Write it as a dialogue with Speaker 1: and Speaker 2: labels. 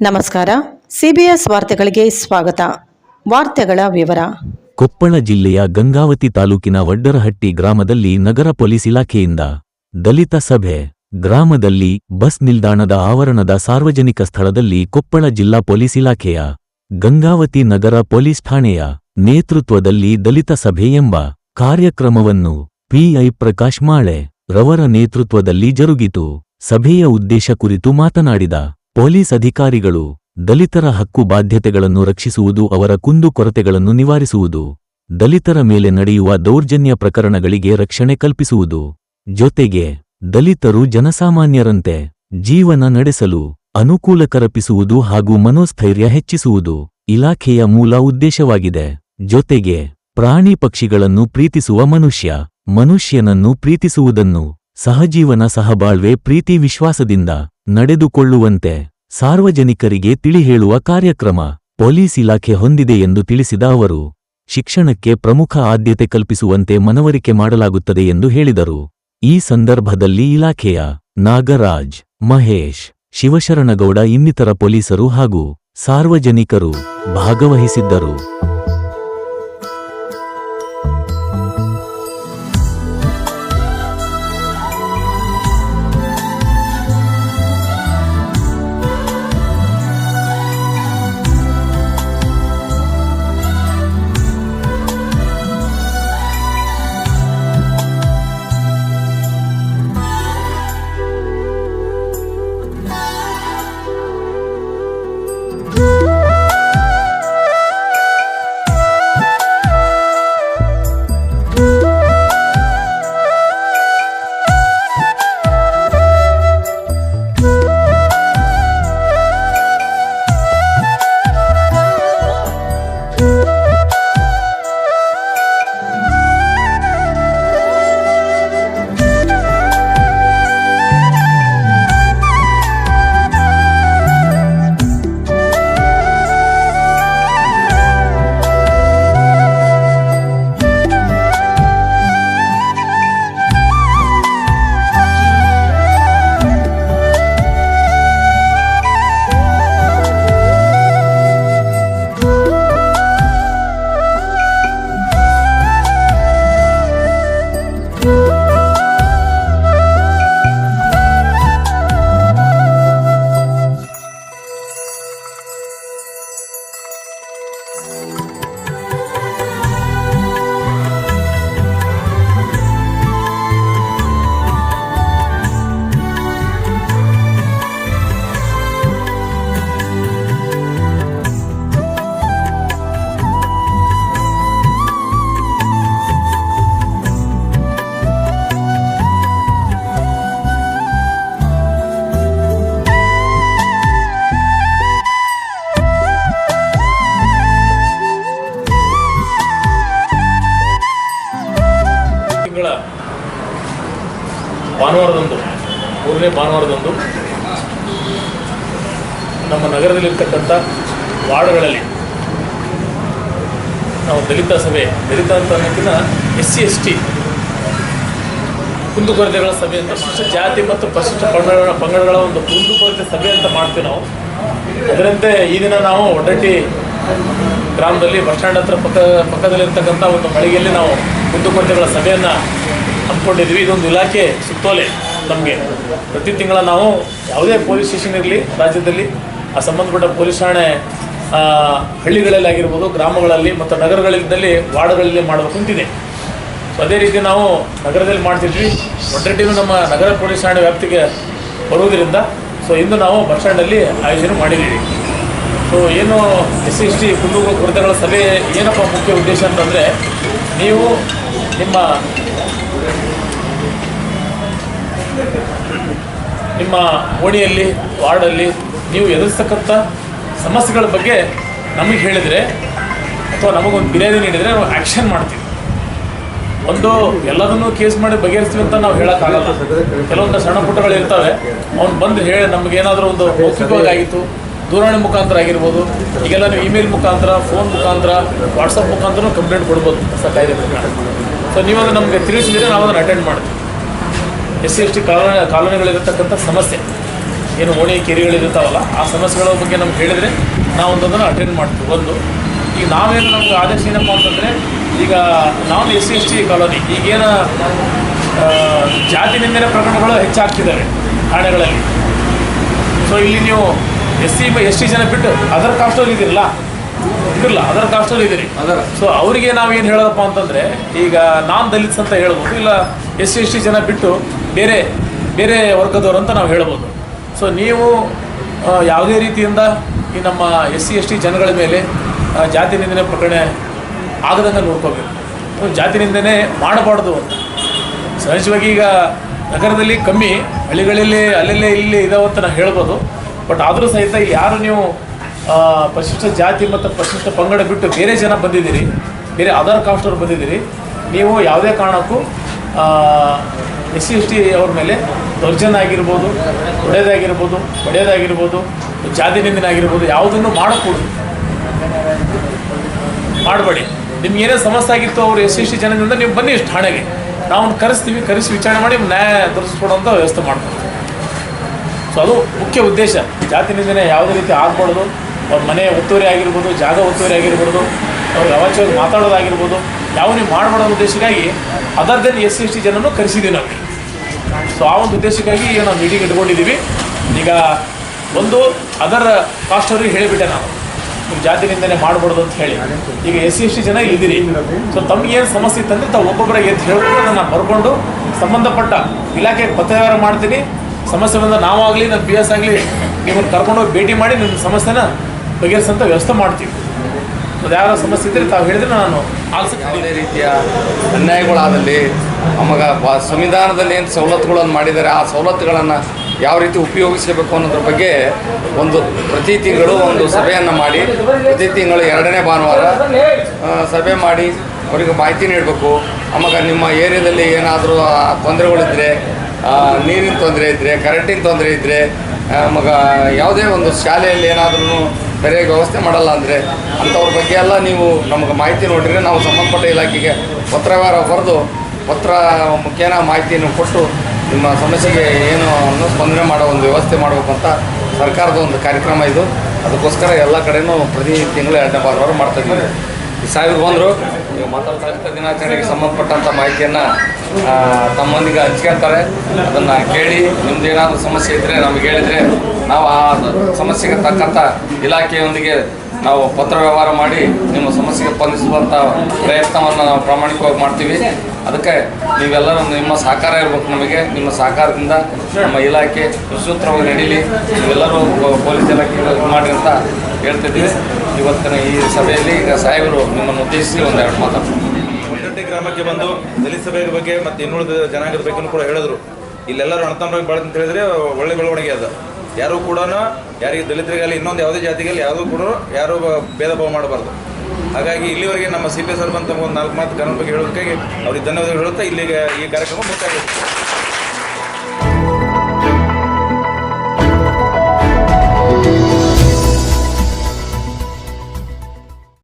Speaker 1: ನಮಸ್ಕಾರ. ಸಿಬಿಎಸ್ ವಾರ್ತೆಗಳಿಗೆ ಸ್ವಾಗತ. ವಾರ್ತೆಗಳ ವಿವರ.
Speaker 2: ಕೊಪ್ಪಳ ಜಿಲ್ಲೆಯ ಗಂಗಾವತಿ ತಾಲೂಕಿನ ವಡ್ಡರಹಟ್ಟಿ ಗ್ರಾಮದಲ್ಲಿ ನಗರ ಪೊಲೀಸ್ ಇಲಾಖೆಯಿಂದ ದಲಿತ ಸಭೆ. ಗ್ರಾಮದಲ್ಲಿ ಬಸ್ ನಿಲ್ದಾಣದ ಆವರಣದ ಸಾರ್ವಜನಿಕ ಸ್ಥಳದಲ್ಲಿ ಕೊಪ್ಪಳ ಜಿಲ್ಲಾ ಪೊಲೀಸ್ ಇಲಾಖೆಯ ಗಂಗಾವತಿ ನಗರ ಪೊಲೀಸ್ ಠಾಣೆಯ ನೇತೃತ್ವದಲ್ಲಿ ದಲಿತ ಸಭೆ ಎಂಬ ಕಾರ್ಯಕ್ರಮವನ್ನು ಪಿಐ ಪ್ರಕಾಶ್ ಮಾಳೆ ರವರ ನೇತೃತ್ವದಲ್ಲಿ ಜರುಗಿತು. ಸಭೆಯ ಉದ್ದೇಶ ಕುರಿತು ಮಾತನಾಡಿದ ಪೊಲೀಸ್ ಅಧಿಕಾರಿಗಳು ದಲಿತರ ಹಕ್ಕು ಬಾಧ್ಯತೆಗಳನ್ನು ರಕ್ಷಿಸುವುದು, ಅವರ ಕುಂದುಕೊರತೆಗಳನ್ನು ನಿವಾರಿಸುವುದು, ದಲಿತರ ಮೇಲೆ ನಡೆಯುವ ದೌರ್ಜನ್ಯ ಪ್ರಕರಣಗಳಿಗೆ ರಕ್ಷಣೆ ಕಲ್ಪಿಸುವುದು. ಜೊತೆಗೆ, ದಲಿತರು ಜನಸಾಮಾನ್ಯರಂತೆ ಜೀವನ ನಡೆಸಲು ಅನುಕೂಲ ಕರಪಿಸುವುದು ಹಾಗೂ ಮನೋಸ್ಥೈರ್ಯ ಹೆಚ್ಚಿಸುವುದು ಇಲಾಖೆಯ ಮೂಲ ಉದ್ದೇಶವಾಗಿದೆ. ಜೊತೆಗೆ, ಪ್ರಾಣಿ ಪಕ್ಷಿಗಳನ್ನು ಪ್ರೀತಿಸುವ ಮನುಷ್ಯ ಮನುಷ್ಯನನ್ನು ಪ್ರೀತಿಸುವುದನ್ನು ಸಹಜೀವನ ಸಹಬಾಳ್ವೆ ಪ್ರೀತಿ ವಿಶ್ವಾಸದಿಂದ ನಡೆದುಕೊಳ್ಳುವಂತೆ ಸಾರ್ವಜನಿಕರಿಗೆ ತಿಳಿಹೇಳುವ ಕಾರ್ಯಕ್ರಮ ಪೊಲೀಸ್ ಇಲಾಖೆ ಹೊಂದಿದೆ ಎಂದು ತಿಳಿಸಿದ ಅವರು, ಶಿಕ್ಷಣಕ್ಕೆ ಪ್ರಮುಖ ಆದ್ಯತೆ ಕಲ್ಪಿಸುವಂತೆ ಮನವರಿಕೆ ಮಾಡಲಾಗುತ್ತದೆ ಎಂದು ಹೇಳಿದರು. ಈ ಸಂದರ್ಭದಲ್ಲಿ ಇಲಾಖೆಯ ನಾಗರಾಜ್, ಮಹೇಶ್, ಶಿವಶರಣಗೌಡ ಇನ್ನಿತರ ಪೊಲೀಸರು ಹಾಗೂ ಸಾರ್ವಜನಿಕರು ಭಾಗವಹಿಸಿದ್ದರು.
Speaker 3: ಮೂರನೇ ಭಾನುವಾರದಂದು ನಮ್ಮ ನಗರದಲ್ಲಿರ್ತಕ್ಕಂಥ ವಾರ್ಡ್ಗಳಲ್ಲಿ ನಾವು ದಲಿತ ಸಭೆ, ದಲಿತ ಅಂತ ಅನ್ನೋಕ್ಕಿಂತ ಎಸ್ ಸಿ ಎಸ್ ಟಿ ಕುಂದುಕೊರತೆಗಳ ಸಭೆ ಅಂತ ಜಾತಿ ಮತ್ತು ಪರಿಶಿಷ್ಟ ಪಂಗಡಗಳ ಪಂಗಡಗಳ ಒಂದು ಕುಂದುಕೊರತೆ ಸಭೆ ಅಂತ ಮಾಡ್ತೀವಿ ನಾವು. ಅದರಂತೆ ಈ ದಿನ ನಾವು ಒಡ್ಡಟ್ಟಿ ಗ್ರಾಮದಲ್ಲಿ ಬಸ್ ಸ್ಟ್ಯಾಂಡ್ ಹತ್ರ ಪಕ್ಕ, ಪಕ್ಕದಲ್ಲಿರ್ತಕ್ಕಂಥ ಒಂದು ಮಳಿಗೆಯಲ್ಲಿ ನಾವು ಕುಂದುಕೊರತೆಗಳ ಸಭೆಯನ್ನು ಹಮ್ಮಿಕೊಂಡಿದ್ವಿ ಇದೊಂದು ಇಲಾಖೆ ಸುತ್ತೋಲೆ. ನಮಗೆ. ಪ್ರತಿ ತಿಂಗಳ ನಾವು ಯಾವುದೇ ಪೊಲೀಸ್ ಸ್ಟೇಷನ್ ಇರಲಿ, ರಾಜ್ಯದಲ್ಲಿ ಆ ಸಂಬಂಧಪಟ್ಟ ಪೊಲೀಸ್ ಠಾಣೆ ಹಳ್ಳಿಗಳಲ್ಲಿ ಆಗಿರ್ಬೋದು, ಗ್ರಾಮಗಳಲ್ಲಿ ಮತ್ತು ನಗರಗಳಿದ್ದಲ್ಲಿ ವಾರ್ಡ್ಗಳಲ್ಲಿ ಮಾಡಬೇಕು ಅಂತಿದೆ. ಸೊ ಅದೇ ರೀತಿ ನಾವು ನಗರದಲ್ಲಿ ಮಾಡ್ತಿದ್ವಿ. ಒಡ್ಡಟ್ಟಿನೂ ನಮ್ಮ ನಗರ ಪೊಲೀಸ್ ಠಾಣೆ ವ್ಯಾಪ್ತಿಗೆ ಬರುವುದರಿಂದ ಸೊ ಇಂದು ನಾವು ಬಸ್ ಸ್ಟ್ಯಾಂಡಲ್ಲಿ ಆಯೋಜನೆ ಮಾಡಿದ್ದೀವಿ. ಸೊ ಏನು ಎಸ್ ಸಿ, ಎಸ್ ಟಿ ಕುಟುಂಬ ಕೊರತೆಗಳ ಸಭೆ ಏನಪ್ಪ ಮುಖ್ಯ ಉದ್ದೇಶ ಅಂತಂದರೆ, ನೀವು ನಿಮ್ಮ ನಿಮ್ಮ ಓಣಿಯಲ್ಲಿ, ವಾರ್ಡಲ್ಲಿ ನೀವು ಎದುರಿಸ್ತಕ್ಕಂಥ ಸಮಸ್ಯೆಗಳ ಬಗ್ಗೆ ನಮಗೆ ಹೇಳಿದರೆ ಅಥವಾ ನಮಗೊಂದು ಬಿರಿಯಾನಿ ನೀಡಿದರೆ ನಾವು ಆ್ಯಕ್ಷನ್ ಮಾಡ್ತೀವಿ. ಒಂದು ಎಲ್ಲದನ್ನೂ ಕೇಸ್ ಮಾಡಿ ಬಗೆಹರಿಸ್ತೀವಿ ಅಂತ ನಾವು ಹೇಳೋಕ್ಕಾಗಲ್ಲ. ಕೆಲವೊಂದು ಸಣ್ಣ ಪುಟ್ಟಗಳು ಇರ್ತವೆ. ಅವ್ನು ಬಂದು ಹೇಳಿ ನಮಗೇನಾದರೂ ಒಂದು ಮೌಖಿಕವಾಗಿ ಆಗಿತ್ತು ದೂರವಾಣಿ ಮುಖಾಂತರ ಆಗಿರ್ಬೋದು, ಈಗೆಲ್ಲ ನೀವು ಇಮೇಲ್ ಮುಖಾಂತರ ಫೋನ್ ಮುಖಾಂತರ ವಾಟ್ಸಪ್ ಮುಖಾಂತರ ಕಂಪ್ಲೇಂಟ್ ಕೊಡ್ಬೋದು ಹೊಸ ಕಾಯ್ದೆ ಪ್ರಕಾರ. ಸೊ ನೀವು ಅದನ್ನು ನಮಗೆ ತಿಳಿಸಿದರೆ ನಾವು ಅದನ್ನು ಅಟೆಂಡ್ ಮಾಡ್ತೀವಿ. S C S T colony ಕಾಲೋನಿಗಳಿರತಕ್ಕಂಥ ಸಮಸ್ಯೆ. ಏನು ಓಣಿ ಕೆರೆಗಳಿರ್ತಾವಲ್ಲ ಆ ಸಮಸ್ಯೆಗಳ ಬಗ್ಗೆ ನಮ್ಗೆ ಹೇಳಿದರೆ ನಾವು ಒಂದೊಂದನ್ನು ಅಟೆಂಡ್ ಮಾಡ್ತೀವಿ. ಒಂದು ಈಗ ನಾವೇನು ನಮ್ಗೆ ಆದೇಶ ಏನಪ್ಪ ಅಂತಂದರೆ ಈಗ non S C S T colony ಈಗೇನ ಜಾತಿ ನಿಂದನೆ ಪ್ರಕರಣಗಳು ಹೆಚ್ಚಾಗ್ತಿದ್ದಾವೆ ಠಾಣೆಗಳಲ್ಲಿ. ಸೊ ಇಲ್ಲಿ ನೀವು ಎಸ್ ಸಿ ಎಸ್ ಟಿ ಜನ ಬಿಟ್ಟು ಅದರ್ ಕಾಸ್ಟಲ್ಲಿ ಇದಿರಲ್ಲ ಇದಿರಲ್ಲ ಅದರ್ ಕಾಸ್ಟಲ್ಲಿ ಇದ್ದೀರಿ.
Speaker 4: ಅದರ
Speaker 3: ಸೊ ಅವರಿಗೆ ನಾವು ಏನು ಹೇಳೋದಪ್ಪ ಅಂತಂದರೆ ಈಗ ನಾನ್ ದಲಿತ್ಸ್ ಅಂತ ಹೇಳ್ಬೋದು ಇಲ್ಲ ಎಸ್ ಸಿ ಎಸ್ ಟಿ ಜನ ಬಿಟ್ಟು ಬೇರೆ ಬೇರೆ ವರ್ಗದವರು ಅಂತ ನಾವು ಹೇಳ್ಬೋದು. ಸೊ ನೀವು ಯಾವುದೇ ರೀತಿಯಿಂದ ಈ ನಮ್ಮ ಎಸ್ ಸಿ ಎಸ್ ಟಿ ಜನಗಳ ಮೇಲೆ ಜಾತಿ ನಿಂದನೆ ಪ್ರಕರಣ ಆಗದಂಗೆ ನೋಡ್ಕೋಬೇಕು. ಜಾತಿ ನಿಂದನೆ ಮಾಡಬಾರ್ದು ಅಂತ. ಸಹಜವಾಗಿ ಈಗ ನಗರದಲ್ಲಿ ಕಮ್ಮಿ, ಹಳ್ಳಿಗಳಲ್ಲಿ ಅಲ್ಲಲ್ಲೇ ಇಲ್ಲಿ ಇದಾವೆ ಅಂತ ನಾವು ಹೇಳ್ಬೋದು. ಬಟ್ ಆದರೂ ಸಹಿತ ಯಾರು ನೀವು ಪರಿಶಿಷ್ಟ ಜಾತಿ ಮತ್ತು ಪರಿಶಿಷ್ಟ ಪಂಗಡ ಬಿಟ್ಟು ಬೇರೆ ಜನ ಬಂದಿದ್ದೀರಿ, ಬೇರೆ ಅದರ್ ಕಾಸ್ಟವ್ರು ಬಂದಿದ್ದೀರಿ, ನೀವು ಯಾವುದೇ ಕಾರಣಕ್ಕೂ ಎಸ್ ಸಿ ಎಸ್ ಟಿ ಅವ್ರ ಮೇಲೆ ದೌರ್ಜನ್ಯ ಆಗಿರ್ಬೋದು ಹೊಡೆಯೋದಾಗಿರ್ಬೋದು ಹೊಡೆಯೋದಾಗಿರ್ಬೋದು ಜಾತಿ ನಿಂದನ ಆಗಿರ್ಬೋದು ಯಾವುದನ್ನು ಮಾಡಕೂಡದು. ಮಾಡಬೇಡಿ. ನಿಮ್ಗೆ ಏನೇ ಸಮಸ್ಯೆ ಆಗಿತ್ತು ಅವ್ರು ಎಸ್ ಸಿ ಎಸ್ ಟಿ ಜನದಿಂದ ನೀವು ಬನ್ನಿ ಇಷ್ಟು ಠಾಣೆಗೆ ನಾವು ಕರೆಸ್ತೀವಿ, ಕರೆಸಿ ವಿಚಾರಣೆ ಮಾಡಿ ನ್ಯಾಯ ದೊರಕಿಸ್ಕೊಡೋಂಥ ವ್ಯವಸ್ಥೆ ಮಾಡ್ಕೊಡ್ತೀವಿ. ಸೊ ಅದು ಮುಖ್ಯ ಉದ್ದೇಶ. ಜಾತಿ ನಿಂದನೆ ಯಾವುದೇ ರೀತಿ ಆಗ್ಬಾರ್ದು. ಅವ್ರ ಮನೆ ಒತ್ತುವರಿ ಆಗಿರ್ಬೋದು, ಜಾಗ ಒತ್ತುವರಿ ಆಗಿರ್ಬೋದು, ಅವ್ರಿಗೆ ಅವಾಚ್ಯವಾಗಿ ಮಾತಾಡೋದಾಗಿರ್ಬೋದು. ಯಾವ ನೀವು ಮಾಡಬಾರ್ದು ಉದ್ದೇಶಕ್ಕಾಗಿ other than S C S T ಜನನು ಕರೆಸಿದ್ದೀವಿ ನಾವು. ಸೊ ಆ ಒಂದು ಉದ್ದೇಶಕ್ಕಾಗಿ ನಾವು ಮೀಟಿಂಗ್ ಇಟ್ಕೊಂಡಿದ್ದೀವಿ ಈಗ ಒಂದು ಅದರ ಕಾಸ್ಟ್ ಅವ್ರಿಗೆ ಹೇಳಿಬಿಟ್ಟೆ ನಾನು. ನೀವು ಜಾತಿ ನಿಂದನೆ ಮಾಡಬಾರ್ದು ಅಂತ ಹೇಳಿ. ಈಗ ಎಸ್ ಸಿ ಎಸ್ ಟಿ ಜನ ಇದ್ದೀರಿ ಸೊ ತಮ್ಗೆ ಏನು ಸಮಸ್ಯೆ ಇತ್ತಂದ್ರೆ ತಾವು ಒಬ್ಬೊಬ್ಬರಿಗೆ ಎದ್ದು ಹೇಳ್ಕೊಂಡು ನಾನು ಬರ್ಕೊಂಡು ಸಂಬಂಧಪಟ್ಟ ಇಲಾಖೆಗೆ ಪತ್ತೆಹಾರ ಮಾಡ್ತೀನಿ. ಸಮಸ್ಯೆ ಬಂದ ನಾವಾಗಲಿ ನಮ್ಮ ಪಿ ಎಸ್ ಆಗಲಿ, ನಿಮ್ಮನ್ನು ಕರ್ಕೊಂಡೋಗಿ ಭೇಟಿ ಮಾಡಿ ನಿಮ್ಮ ಸಮಸ್ಯೆನ ಬಗೆಹರಿಸೋಂಥ ವ್ಯವಸ್ಥೆ ಮಾಡ್ತೀವಿ. ಅದು ಸಮಸ್ಯೆ ಇದ್ದರೆ ತಾವು ಹೇಳಿದ್ರೆ ನಾನು
Speaker 4: ಯಾವುದೇ ರೀತಿಯ ಅನ್ಯಾಯಗಳಾದಲ್ಲಿ ನಮಗ ಸಂವಿಧಾನದಲ್ಲಿ ಏನು ಸವಲತ್ತುಗಳನ್ನು ಮಾಡಿದ್ದಾರೆ, ಆ ಸವಲತ್ತುಗಳನ್ನು ಯಾವ ರೀತಿ ಉಪಯೋಗಿಸಬೇಕು ಅನ್ನೋದ್ರ ಬಗ್ಗೆ ಒಂದು ಪ್ರತಿ ತಿಂಗಳು ಒಂದು ಸಭೆಯನ್ನು ಮಾಡಿ, ಪ್ರತಿ ತಿಂಗಳು ಎರಡನೇ ಭಾನುವಾರ ಸಭೆ ಮಾಡಿ ಅವರಿಗೆ ಮಾಹಿತಿ ನೀಡಬೇಕು. ಆಮಾಗ ನಿಮ್ಮ ಏರಿಯಾದಲ್ಲಿ ಏನಾದರೂ ತೊಂದರೆಗಳಿದ್ದರೆ ನೀರಿನ ತೊಂದರೆ ಇದ್ದರೆ ಕರೆಂಟಿನ ತೊಂದರೆ ಇದ್ದರೆ ಆಮಾಗ ಯಾವುದೇ ಒಂದು ಶಾಲೆಯಲ್ಲಿ ಏನಾದ್ರೂ ಸರಿಯಾಗಿ ವ್ಯವಸ್ಥೆ ಮಾಡಲ್ಲ ಅಂದರೆ ಅಂಥವ್ರ ಬಗ್ಗೆ ಎಲ್ಲ ನೀವು ನಮಗೆ ಮಾಹಿತಿ ನೋಡಿದರೆ ನಾವು ಸಂಬಂಧಪಟ್ಟ ಇಲಾಖೆಗೆ ಪತ್ರವ್ಯವಹಾರ ಬರೆದು ಪತ್ರ ಮುಖೇನ ಮಾಹಿತಿಯನ್ನು ಕೊಟ್ಟು ನಿಮ್ಮ ಸಮಸ್ಯೆಗೆ ಏನು ಅನ್ನೋ ಸ್ಪಂದನೆ ಮಾಡೋ ಒಂದು ವ್ಯವಸ್ಥೆ ಮಾಡಬೇಕು ಅಂತ ಸರ್ಕಾರದ ಒಂದು ಕಾರ್ಯಕ್ರಮ ಇದು. ಅದಕ್ಕೋಸ್ಕರ ಎಲ್ಲ ಕಡೆನೂ ಪ್ರತಿ ತಿಂಗಳು ಎರಡನೇ ಭಾನುವಾರ ಮಾಡ್ತಾ ಇದ್ದೀವಿ. ಸಾವಿರ ಬಂದರು. ಈಗ ಮಾತಾಡ್ತಾ ದಿನಾಚರಣೆಗೆ ಸಂಬಂಧಪಟ್ಟಂಥ ಮಾಹಿತಿಯನ್ನು ತಮ್ಮೊಂದಿಗೆ ಹಂಚ್ಕೊಳ್ತಾರೆ. ಅದನ್ನು ಕೇಳಿ ನಿಮ್ಮದೇನಾದರೂ ಸಮಸ್ಯೆ ಇದ್ದರೆ ನಮಗೆ ಹೇಳಿದರೆ ನಾವು ಆ ಸಮಸ್ಯೆಗೆ ತಕ್ಕಂಥ ಇಲಾಖೆಯೊಂದಿಗೆ ನಾವು ಪತ್ರ ವ್ಯವಹಾರ ಮಾಡಿ ನಿಮ್ಮ ಸಮಸ್ಯೆಗೆ ಸ್ಪಂದಿಸುವಂಥ ಪ್ರಯತ್ನವನ್ನು ನಾವು ಪ್ರಾಮಾಣಿಕವಾಗಿ ಮಾಡ್ತೀವಿ. ಅದಕ್ಕೆ ನೀವೆಲ್ಲರೂ ನಿಮ್ಮ ಸಹಕಾರ ಇರಬೇಕು ನಮಗೆ. ನಿಮ್ಮ ಸಹಕಾರದಿಂದ ನಮ್ಮ ಇಲಾಖೆ ಸುಸೂತ್ರವಾಗಿ ನಡೀಲಿ. ನೀವೆಲ್ಲರೂ ಪೊಲೀಸ್ ಇಲಾಖೆ ಮಾಡಿ ಅಂತ ಹೇಳ್ತಿದ್ದೀವಿ. ಇವತ್ತಿನ ಈ ಸಭೆಯಲ್ಲಿ ಈಗ ಸಾಹೇಬರು ನಿಮ್ಮನ್ನು ಉದ್ದೇಶಿಸಿ ಒಂದೆರಡು ಮಾತಾಡ್ತಾರೆ
Speaker 5: ಗ್ರಾಮಕ್ಕೆ ಬಂದು ದಲಿತ ಸಭೆಯ ಬಗ್ಗೆ ಮತ್ತು ಇನ್ನುಳಿದ ಜನಾಂಗದ ಬಗ್ಗೆ ಕೂಡ ಹೇಳಿದ್ರು. ಇಲ್ಲೆಲ್ಲರೂ ಅಣತಂಬರಾಗಿ ಬಾಳ ಅಂತ ಹೇಳಿದ್ರೆ ಒಳ್ಳೆ ಬೆಳವಣಿಗೆ ಅದ. ಯಾರು ಕೂಡ ಯಾರಿಗೆ ದಲಿತರಿಗಾಗಲಿ ಇನ್ನೊಂದು ಯಾವುದೇ ಜಾತಿಗಲ್ಲಿ ಯಾರು ಕೂಡ ಯಾರು ಭೇದ ಭಾವ ಮಾಡಬಾರ್ದು. ಹಾಗಾಗಿ ಇಲ್ಲಿವರೆಗೆ ನಮ್ಮ ಸಿ ಪಿ ಅವ್ರು ಬಂತ ಒಂದು ನಾಲ್ಕು ಮಾತು ಕಾನೂನು ಬಗ್ಗೆ ಹೇಳೋದಕ್ಕಾಗಿ ಅವ್ರಿಗೆ ಧನ್ಯವಾದಗಳು ಹೇಳುತ್ತಾ ಇಲ್ಲಿಗೆ ಈ ಕಾರ್ಯಕ್ರಮ ಮುಕ್ತಾಯ